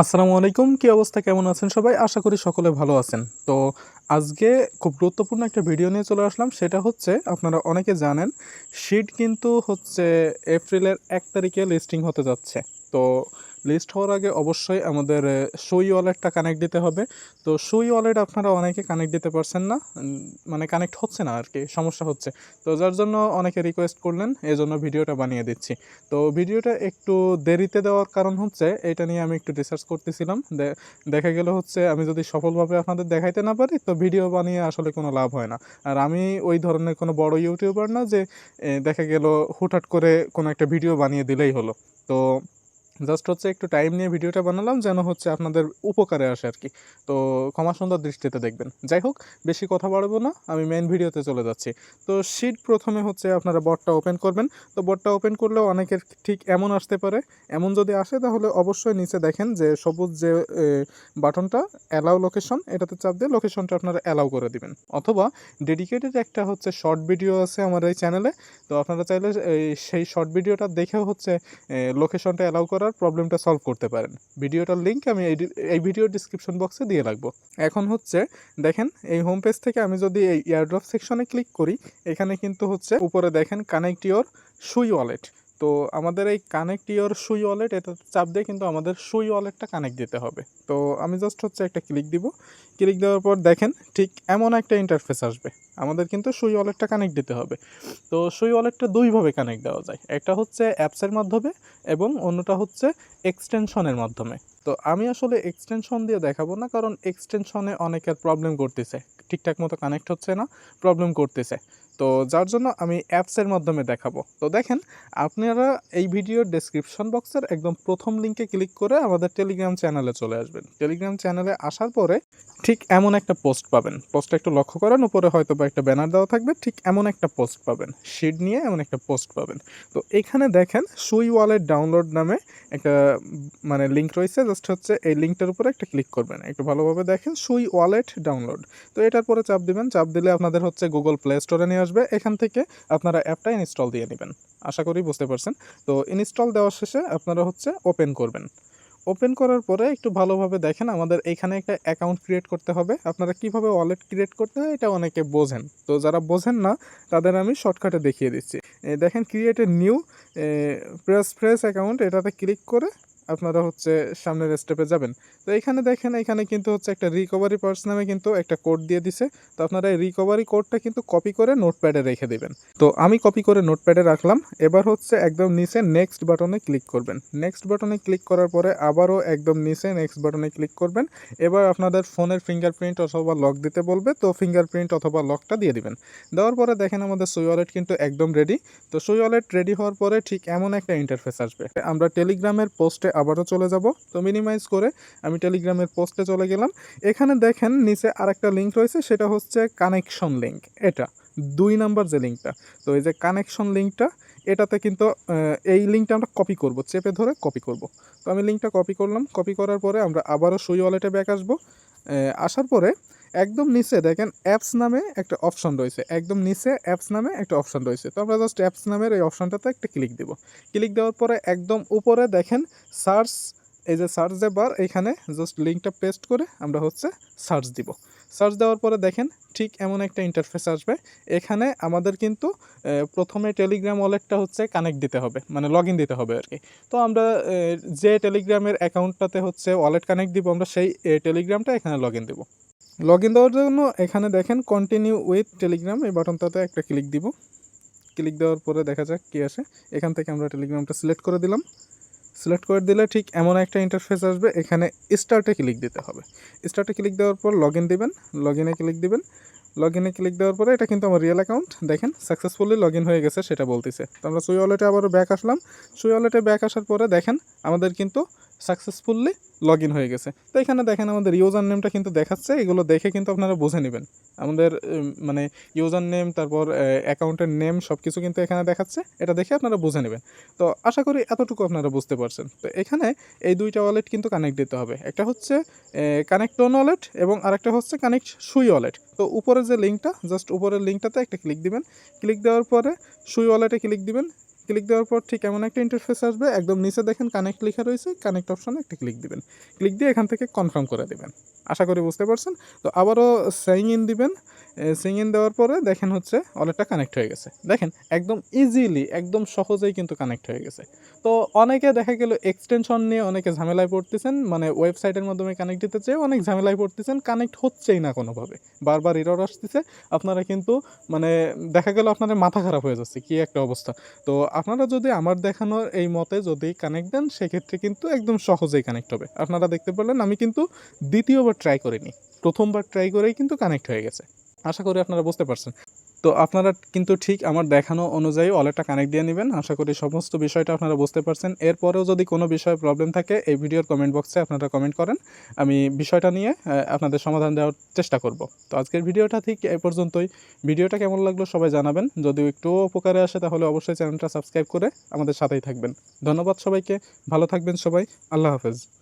আসসালামু আলাইকুম, কি অবস্থা, কেমন আছেন সবাই? আশা করি সকলে ভালো আছেন। তো আজকে খুব গুরুত্বপূর্ণ একটা ভিডিও নিয়ে চলে আসলাম, সেটা হচ্ছে, আপনারা অনেকে জানেন শিট কিন্তু হচ্ছে এপ্রিলের এক তারিখে লিস্টিং হতে যাচ্ছে। তো লিস্ট হওয়ার আগে অবশ্যই আমাদের সুই ওয়ালেটটা কানেক্ট দিতে হবে। তো সুই ওয়ালেট আপনারা অনেকে কানেক্ট দিতে পারছেন না। মানে কানেক্ট হচ্ছে না আর কি, সমস্যা হচ্ছে। তো যার জন্য অনেকে রিকোয়েস্ট করলেন এই জন্য ভিডিওটা বানিয়ে দিচ্ছি। তো ভিডিওটা একটু দেরিতে দেওয়ার কারণ হচ্ছে, এটা নিয়ে আমি একটু রিসার্চ করতেছিলাম। দেখা গেল হচ্ছে আমি যদি সফলভাবে আপনাদের দেখাইতে না পারি, তো ভিডিও বানিয়ে আসলে কোনো লাভ হয় না। আর আমি ওই ধরনের কোনো বড় ইউটিউবার না যে দেখা গেল হুটহাট করে কোনো একটা ভিডিও বানিয়ে দিলেই হলো। তো জাস্ট হচ্ছে একটু টাইম নিয়ে ভিডিওটা বানালাম যেন হচ্ছে আপনাদের উপকারে আসে আর কি। তো ক্ষমা সুন্দর দৃষ্টিতে দেখবেন। যাই হোক, বেশি কথা বাড়বো না, আমি মেন ভিডিওতে চলে যাচ্ছি। তো শিট প্রথমে হচ্ছে আপনারা বটটা ওপেন করবেন। তো বটটা ওপেন করলেও অনেকের ঠিক এমন আসতে পারে। এমন যদি আসে তাহলে অবশ্যই নিচে দেখেন যে সবুজ যে বাটনটা অ্যালাউ লোকেশন এটাতে চাপ দিয়ে লোকেশনটা আপনারা অ্যালাউ করে দিবেন। অথবা ডেডিকেটেড একটা হচ্ছে শর্ট ভিডিও আছে আমার এই চ্যানেলে তো আপনারা চাইলে সেই শর্ট ভিডিওটা দেখেও হচ্ছে লোকেশনটা অ্যালাউ করার প্রবলেমটা সলভ করতে পারেন। ভিডিওটার লিঙ্ক আমি এই ভিডিও ডিসক্রিপশন বক্সে দিয়ে রাখব। এখন হচ্ছে, দেখেন, এই হোম পেজ থেকে আমি যদি এই এয়ারড্রপ সেকশনে ক্লিক করি, এখানে কিন্তু হচ্ছে উপরে দেখেন কানেক্ট ইওর সুই ওয়ালেট তো আমাদের এই কানেক্ট ইওর সুই ওয়ালেট এটাতে চাপ দিয়ে কিন্তু আমাদের সুই ওয়ালেটটা কানেক্ট দিতে হবে। তো আমি জাস্ট হচ্ছে একটা ক্লিক দিব। ক্লিক দেওয়ার পর দেখেন ঠিক এমন একটা ইন্টারফেস আসবে। আমাদের কিন্তু সুই ওয়ালেটটা কানেক্ট দিতে হবে। তো সুই ওয়ালেটটা দুইভাবে কানেক্ট দেওয়া যায়। একটা হচ্ছে অ্যাপসের মাধ্যমে এবং অন্যটা হচ্ছে এক্সটেনশনের মাধ্যমে। তো আমি আসলে এক্সটেনশন দিয়ে দেখাবো না, কারণ এক্সটেনশনে অনেকের প্রবলেম করতেছে। ঠিকঠাক মতো কানেক্ট হচ্ছে না প্রবলেম করতেছে। তো যার জন্য আমি অ্যাপসের মাধ্যমে দেখাবো। তো দেখেন, আপনারা এই ভিডিওর ডেসক্রিপশন বক্সের একদম প্রথম লিঙ্কে ক্লিক করে আমাদের টেলিগ্রাম চ্যানেলে চলে আসবেন। টেলিগ্রাম চ্যানেলে আসার পরে ঠিক এমন একটা পোস্ট পাবেন। পোস্টটা একটু লক্ষ্য করেন, উপরে হয়তো বা একটা ব্যানার দেওয়া থাকবে, ঠিক এমন একটা পোস্ট পাবেন। শিট নিয়ে এমন একটা পোস্ট পাবেন। তো এখানে দেখেন সুই ওয়ালেট ডাউনলোড নামে একটা মানে লিঙ্ক রয়েছে। জাস্ট হচ্ছে এই লিঙ্কটার উপরে একটা ক্লিক করবেন। একটু ভালোভাবে দেখেন সুই ওয়ালেট ডাউনলোড তো এটার পরে চাপ দিবেন। চাপ দিলে আপনাদের হচ্ছে গুগল প্লে স্টোরে নিয়ে আসবে। এখান থেকে আপনারা অ্যাপটা ইনস্টল দিয়ে নেবেন। আশা করি বুঝতে পারছেন। তো ইনস্টল দেওয়ার শেষে আপনারা হচ্ছে ওপেন করবেন। ওপেন করার পরে একটু ভালোভাবে দেখেন আমাদের এখানে একটা অ্যাকাউন্ট ক্রিয়েট করতে হবে। আপনারা কীভাবে ওয়ালেট ক্রিয়েট করতে হয় এটা অনেকে বোঝেন। তো যারা বোঝেন না, তাদের আমি শর্টকাটে দেখিয়ে দিচ্ছি। দেখেন, create a new press fresh account, এটাতে ক্লিক করে আপনারা হচ্ছে সামনের স্টেপে যাবেন। তো এখানে দেখেন, এখানে কিন্তু হচ্ছে একটা রিকভারি পার্স নামে কিন্তু একটা কোড দিয়ে দিছে। তো আপনারা এই রিকভারি কোডটা কিন্তু কপি করে নোটপ্যাডে রেখে দেবেন। তো আমি কপি করে নোটপ্যাডে রাখলাম। এবার হচ্ছে একদম নিচে নেক্সট বাটনে ক্লিক করবেন। নেক্সট বাটনে ক্লিক করার পরে আবারও একদম নিচে নেক্সট বাটনে ক্লিক করবেন। এবার আপনাদের ফোনের ফিঙ্গারপ্রিন্ট অথবা লক দিতে বলবে। তো ফিঙ্গারপ্রিন্ট অথবা লকটা দিয়ে দিবেন। দেওয়ার পরে দেখেন আমাদের সুই ওয়ালেট কিন্তু একদম রেডি তো সুই ওয়ালেট রেডি হওয়ার পরে ঠিক এমন একটা ইন্টারফেস আসবে। আমরা টেলিগ্রামের পোস্টে আবারও চলে যাব। তো মিনিমাইজ করে আমি টেলিগ্রামের পোস্টে চলে গেলাম। এখানে দেখেন নিচে আরেকটা লিঙ্ক রয়েছে, সেটা হচ্ছে কানেকশন লিঙ্ক এটা দুই নাম্বার যে লিঙ্কটা তো এই যে কানেকশন লিঙ্কটা এটাতে কিন্তু এই লিঙ্কটা আমরা কপি করব, চেপে ধরে কপি করব। তো আমি লিঙ্কটা কপি করলাম। কপি করার পরে আমরা আবারও সুই ওয়ালেটে ব্যাক আসব। আসার পরে একদম নিচে দেখেন অ্যাপস নামে একটা অপশন রয়েছে। একদম নিচে অ্যাপস নামে একটা অপশন রয়েছে। তো আমরা জাস্ট অ্যাপস নামের এই অপশনটাতে একটা ক্লিক দেব। ক্লিক দেওয়ার পরে একদম উপরে দেখেন সার্চ এই যে সার্চ যে বার এখানে জাস্ট লিঙ্কটা পেস্ট করে আমরা হচ্ছে সার্চ দিব। সার্চ দেওয়ার পরে দেখেন ঠিক এমন একটা ইন্টারফেস আসবে। এখানে আমাদের কিন্তু প্রথমে টেলিগ্রাম ওয়ালেটটা হচ্ছে কানেক্ট দিতে হবে মানে লগ দিতে হবে আর কি। তো আমরা যে টেলিগ্রামের অ্যাকাউন্টটাতে হচ্ছে ওয়ালেট কানেক্ট দিব, আমরা সেই টেলিগ্রামটা এখানে লগ ইন দেবো। লগ ইন দেওয়ার জন্য এখানে দেখেন কন্টিনিউ উইথ টেলিগ্রাম এই বাটনটাতে একটা ক্লিক দিব। ক্লিক দেওয়ার পরে দেখা যাক কী আসে। এখান থেকে আমরা টেলিগ্রামটা সিলেক্ট করে দিলাম। সিলেক্ট করে দিলে ঠিক এমন একটা ইন্টারফেস আসবে, এখানে স্টার্টে ক্লিক দিতে হবে। স্টার্টে ক্লিক দেওয়ার পর লগ ইন দেবেন লগ ইনে ক্লিক দিবেন। লগ ইনে ক্লিক দেওয়ার পরে এটা কিন্তু আমার রিয়েল অ্যাকাউন্ট দেখেন সাকসেসফুলি লগ ইন হয়ে গেছে, সেটা বলতেছে। তো আমরা সুই ওয়ালেটে আবারও ব্যাক আসলাম। সুই ওয়ালেটে ব্যাক আসার পরে দেখেন আমাদের কিন্তু সাকসেসফুলি লগ ইন হয়ে গেছে। তো এখানে দেখেন আমাদের ইউজার নেমটা কিন্তু দেখাচ্ছে, এগুলো দেখে কিন্তু আপনারা বুঝে নেবেন। আমাদের মানে ইউজার নেম তারপর অ্যাকাউন্টের নেম সব কিছু কিন্তু এখানে দেখাচ্ছে, এটা দেখে আপনারা বুঝে নেবেন। তো আশা করি এতটুকু আপনারা বুঝতে পারছেন। তো এখানে এই দুইটা ওয়ালেট কিন্তু কানেক্ট দিতে হবে। একটা হচ্ছে কানেক্ট অন ওয়ালেট এবং আরেকটা হচ্ছে কানেক্ট সুই ওয়ালেট তো উপরের যে লিঙ্কটা জাস্ট উপরের লিঙ্কটাতে একটা ক্লিক দিবেন। ক্লিক দেওয়ার পরে সুই ওয়ালেটে ক্লিক দিবেন। ক্লিক দেওয়ার পর ঠিক এমন একটা ইন্টারফেস আসবে। একদম নিচে দেখেন কানেক্ট লেখা রয়েছে। কানেক্ট অপশানে একটা ক্লিক দিবেন। ক্লিক দিয়ে এখান থেকে কনফার্ম করে দেবেন। আশা করি বুঝতে পারছেন? তো আবারও সাইন ইন দিবেন। সিং ইন দেওয়ার পরে দেখেন হচ্ছে ওয়ালেটটা কানেক্ট হয়ে গেছে। দেখেন, একদম ইজিলি একদম সহজেই কিন্তু কানেক্ট হয়ে গেছে। তো অনেকে দেখা গেল এক্সটেনশন নিয়ে অনেকে ঝামেলায় পড়তেছেন মানে ওয়েবসাইটের মাধ্যমে কানেক্ট দিতে চেয়ে অনেক ঝামেলায় পড়তেছেন কানেক্ট হচ্ছেই না কোনোভাবে। বারবার এরর আসতেছে, আপনারা কিন্তু মানে দেখা গেল আপনাদের মাথা খারাপ হয়ে যাচ্ছে, কী একটা অবস্থা। তো আপনারা যদি আমার দেখানোর এই মতে যদি কানেক্ট দেন, সেক্ষেত্রে কিন্তু একদম সহজেই কানেক্ট হবে। আপনারা দেখতে পারলেন, আমি কিন্তু দ্বিতীয়বার ট্রাই করিনি। প্রথমবার ট্রাই করেই কিন্তু কানেক্ট হয়ে গেছে। আশা করি আপনারা বুঝতে পারছেন। তো আপনারা কিন্তু ঠিক আমার দেখানো অনুযায়ী ওয়ালেটটা কানেক্ট দিয়ে নেবেন। আশা করি সমস্ত বিষয়টা আপনারা বুঝতে পারছেন। এরপরেও যদি কোনো বিষয়ে প্রবলেম থাকে, এই ভিডিওর কমেন্ট বক্সে আপনারা কমেন্ট করেন। আমি বিষয়টা নিয়ে আপনাদের সমাধান দেওয়ার চেষ্টা করব। তো আজকের ভিডিওটা ঠিক এ পর্যন্তই। ভিডিওটা কেমন লাগল সবাই জানাবেন। যদি একটু উপকারে আসে, তাহলে অবশ্যই চ্যানেলটা সাবস্ক্রাইব করে আমাদের সাথেই থাকবেন। ধন্যবাদ সবাইকে। ভালো থাকবেন সবাই। আল্লাহ হাফেজ।